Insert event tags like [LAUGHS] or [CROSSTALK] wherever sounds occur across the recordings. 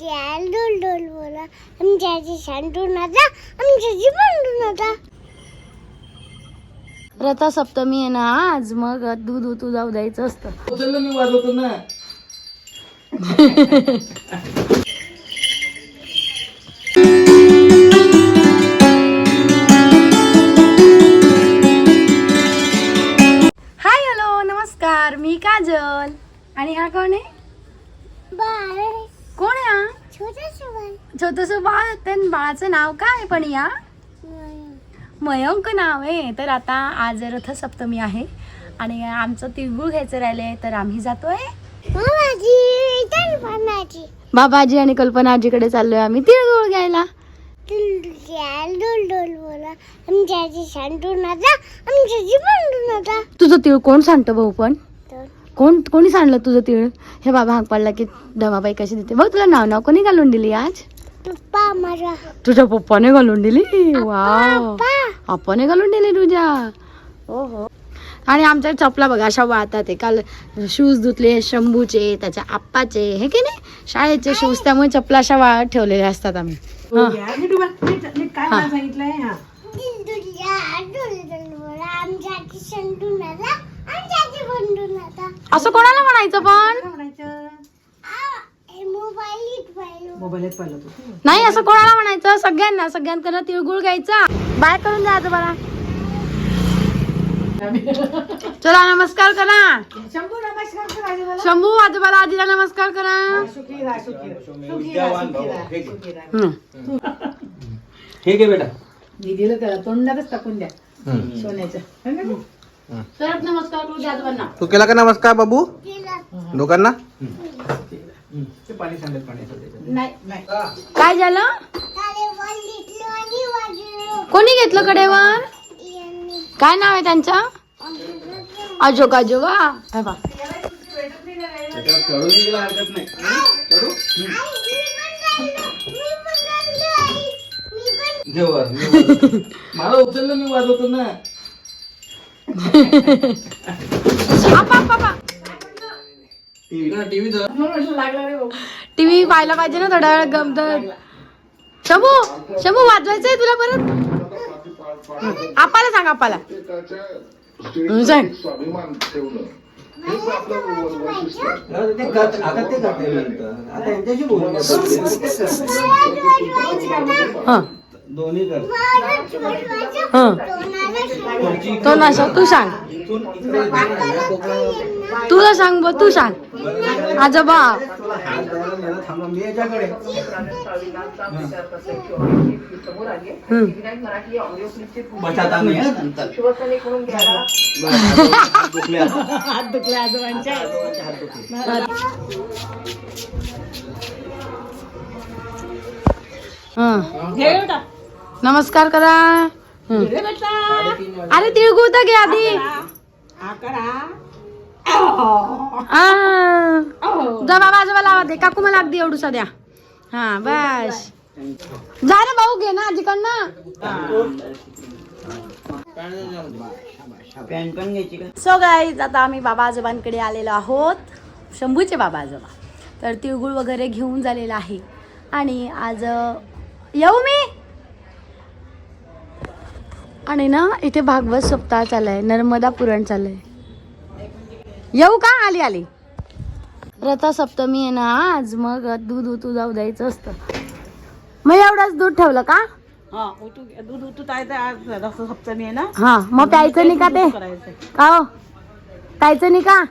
डोल डोल बोला. आमच्याची शांतू नका आमच्याची बंडू नका रथा सप्तमी आहे ना आज मग दूध उतू जाऊ द्यायचं असतं. उचललं मी वाजवतो ना. [LAUGHS] बाळाचं नाव काय पण या? मयंक. नाव आहे. तर आता आज रथसप्तमी आहे आणि आमचं तिळगुळ घ्यायचं राहिलंय तर आम्ही जातोय. बाबाजी आणि कल्पना आजीकडे चाललोय आम्ही तिळगुळ घ्यायला. तुझं तिळ कोण सांगतं भाऊ पण? कोण कोणी सांडलं तुझं तिळ? हे बाबा हाक पाडला की दमाबाई कशी देते. बघ तुला नाव नाव कोणी घालून दिली आज? पप्पा माझा तुझ्या पप्पाने घालून दिली? वाव. पप्पा पप्पाने घालून दिली तुझ्या. आणि आमच्या चपला बघा अशा वाहतात आहे. काल शूज धुतले शंभूचे त्याच्या आप्पाचे हे की नाही? शाळेचे शूज त्यामुळे चपला अशा वाळत ठेवलेल्या असतात आम्ही. हा. असं कोणाला म्हणायचं पण? मोबाईल इथ पाहिलं नाही असं कोणाला म्हणायचं? सगळ्यांना. सगळ्यांकडनं तिळगुळ घ्यायचा. बाय करून द्या आजोबाला चला नमस्कार करा. शंभू आजोबाला. आजीला नमस्कार करा. विद्यावान भाऊ. हे घे. हम्म. हे घे बेटा. दिदीला त्याला तोंडातच टाकून द्या. हम्म. सोन्याचं. परत नमस्कार करू द्या आजोबांना. तू केला का नमस्कार बाबू? दोघांना? हम्म. ते पाणी सांडत पाण्याचं त्याच्यात. नाही नाही. काय झालं? कोणी घेतलं कडेवर? काय नाव आहे त्यांचं? अजोग आजोबा हे. बघ. त्याच्यावर चढून निघायला हरकत नाही? चढू घे वर, घे वर. मला उचललं मी वाजवतो ना. आपा, आपा, आपा. टीव्ही धर टीव्ही. पाहायला पाहिजे ना थोडा वेळ गमत शंभू शंभू वाजवायचंय तुला परत? आपाला सांग आपाला हं, दोन्ही कर. हं. तो नशा तू सांग. इथून इकडे जायला कोकणाला तुला सांग बघ तू सांग. आजोबा. हं. [LAUGHS] नमस्कार करा. हं. अरे तिळगुळ तर घे आधी. करा. आ. जा बाबा आजोबा लावा दे. काकू मला अगदी एवढू द्या. हा बस. जा रे भाऊ घे ना आजीकडनं. सो गाईज आता आम्ही बाबा आजोबांकडे आलेलो आहोत. शंभूचे बाबा आजोबा. तर तिळगुळ वगैरे घेऊन झालेला आहे. आणि आज येऊ मी? आणि ना इथे भागवत सप्ताह चाललाय नर्मदा पुराण चाललंय. येऊ का? आली आली. रथा सप्तमी आहे ना आज मग दूध उतू जाऊ द्यायचं असतं. मग एवढंच दूध ठेवलं का? हा उतू दूध उतू तायचं आज आहे ना. हा मग प्यायचं नाही का ते? करायचं का हो? प्यायचं नाही का?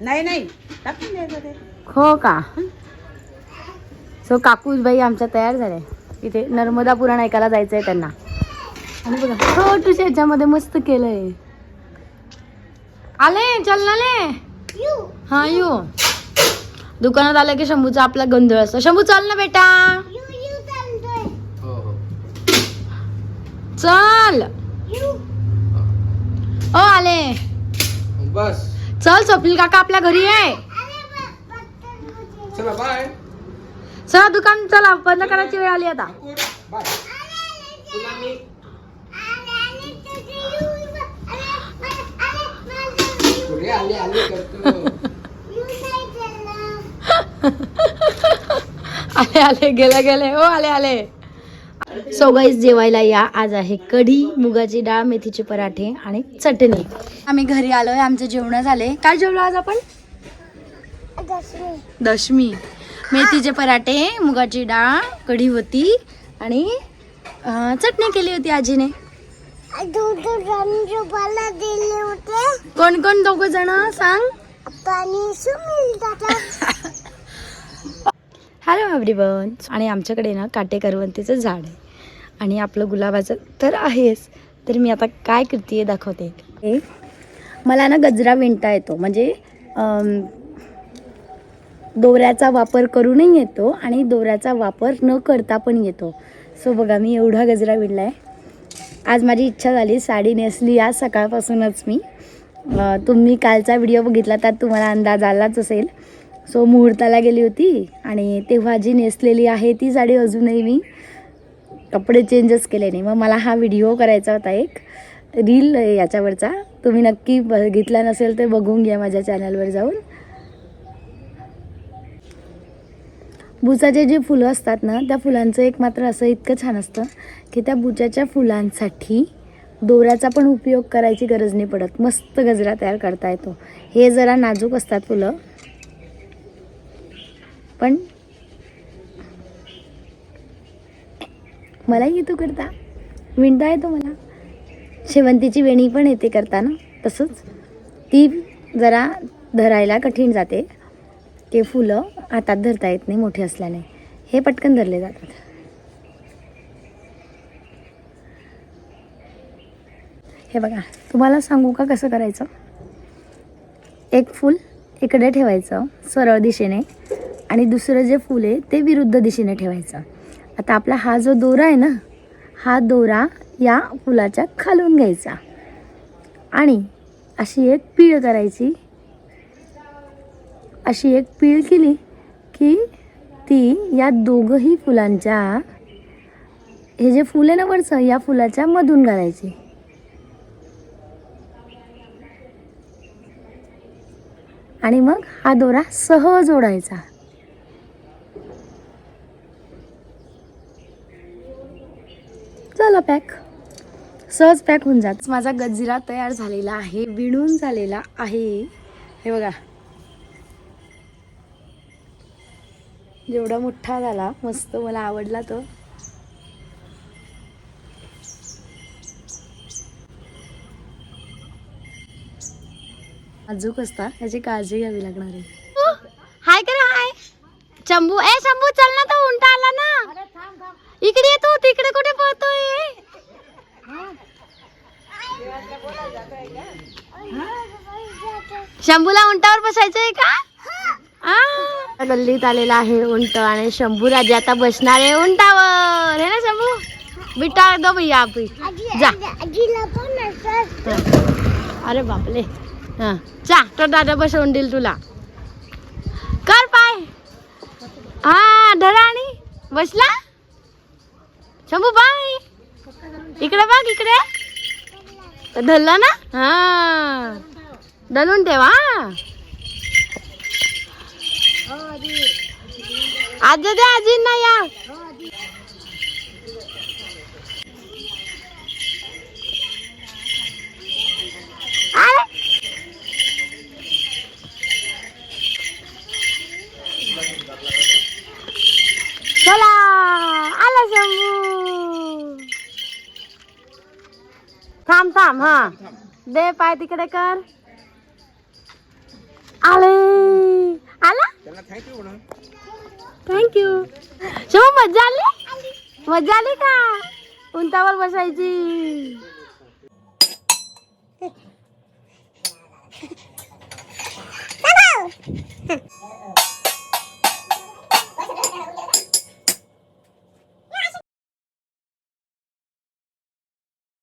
नाही नाही. टाकून द्यायचं ते. हो का? सो काकूज बाई आमच्या तयार झाल्या. इथे नर्मदा पुराण ऐकायला जायचंय त्यांना. आणि बघा छोटूशा ह्याच्यामध्ये मस्त केलंय. आले चल ना ले हा यू. दुकानात आलं की शंभूचा आपला गोंधळ असतो. शंभू चल ना बेटा. यू यू चालतोय. हो हो. चल. ओ आले. बस. चल स्वप्नील काका आपल्या घरी आहे चला बाय चला. दुकान चला बंद करायची वेळ आली आता. पुढे आले आले करतो आले आले गेले गेले. हो आले आले. सो गाईज जेवायला या. आज आहे कढी मुगाची डाळ मेथीचे पराठे आणि चटणी. आम्ही घरी आलोय. आमचे जेवण झाले काय जेवलो आज आपण? दशमी. मेथीचे पराठे मुगाची डाळ कढी होती आणि अं, चटणी केली होती आजीने. कोण कोण दोघ जण सांग? हॅलो एव्हरीवन आणि आमच्याकडे ना काटे करवंतीचं झाड आहे. आणि आपलं गुलाबाचं तर आहेच. तर मी आता काय करते दाखवते. मला ना गजरा विणता येतो. म्हणजे दोऱ्याचा वापर करूनही येतो आणि दोऱ्याचा वापर न करता पण येतो. सो बघा मी एवढा गजरा विणला आहे आज माझी इच्छा झाली साडी नेसली आज सकाळपासूनच मी. तुम्ही कालचा व्हिडिओ बघितला त्यात तुम्हाला अंदाज आलाच असेल. सो मुहूर्ताला गेली होती आणि तेव्हा जी नेसलेली आहे ती साडी अजूनही मी कपडे चेंजच केले नाही. मग मला हा व्हिडिओ करायचा होता एक. रील याच्यावरचा. तुम्ही नक्की बघितला नसेल तर बघून घ्या माझ्या चॅनलवर जाऊन. बुचाचे जे फुलं असतात ना त्या फुलांचं एक मात्र असं इतकं छान असतं की त्या बुचाच्या फुलांसाठी दोऱ्याचा पण उपयोग करायची गरज नाही पडत. मस्त गजरा तयार करता येतो. हे जरा नाजूक असतात फुलं. पण मलाही येतो करता. विणता येतो मला. शेवंतीची वेणी पण येते करताना. तसंच ती जरा धरायला कठीण जाते. ते फुलं हातात धरता येत नाही मोठे असल्याने. हे पटकन धरले जातात. हे बघा तुम्हाला सांगू का कसं करायचं? एक फूल इकडे ठेवायचं सरळ दिशेने आणि दुसरं जे फूल आहे ते विरुद्ध दिशेने ठेवायचं. आता आपला हा जो दोरा आहे ना हा दोरा या फुलाच्या खालून घ्यायचा. आणि अशी एक पीळ करायची. अशी एक पीळ केली की ती या दोघंही फुलांच्या हे जे फुल आहे ना वरचं या फुलाच्या मधून घालायची. आणि मग हा दोरा सहज ओढायचा. चला पॅक. सहज पॅक होऊन जात. माझा गजरा तयार झालेला आहे विणून झालेला आहे. हे बघा. जेवढा मोठा झाला मस्त मला आवडला तो. नाजूक असता? याची काळजी घ्यावी लागणार आहे. हाय कर हाय. शंभू ए शंभू चल ना तो उंटा आला ना. इकडे ये तू तिकडे कुठे पळतोय? शंभूला उंटावर बसायचंय का? आ, गल्लीत आलेला आहे उंट आणि शंभू राजे आता बसणार आहे उंटावर. हे ना शंभू? बिटा दो भैया आप ही. जा. आजीला पण असं अरे बापले हा. चा तो दादा बसवून देईल तुला. कर पाय. हा धरा आणि बसला. शंभू बाय इकडे बघ इकडे. धरला ना? हा. धरून ठेवा आज दे आजींना या अरे चला आला शंभू थांब थांब हा. दे पाय तिकडे कर. आले. आला? थँक्यू शंभू मजा आली? मजा आली का? उंटावर बसायची.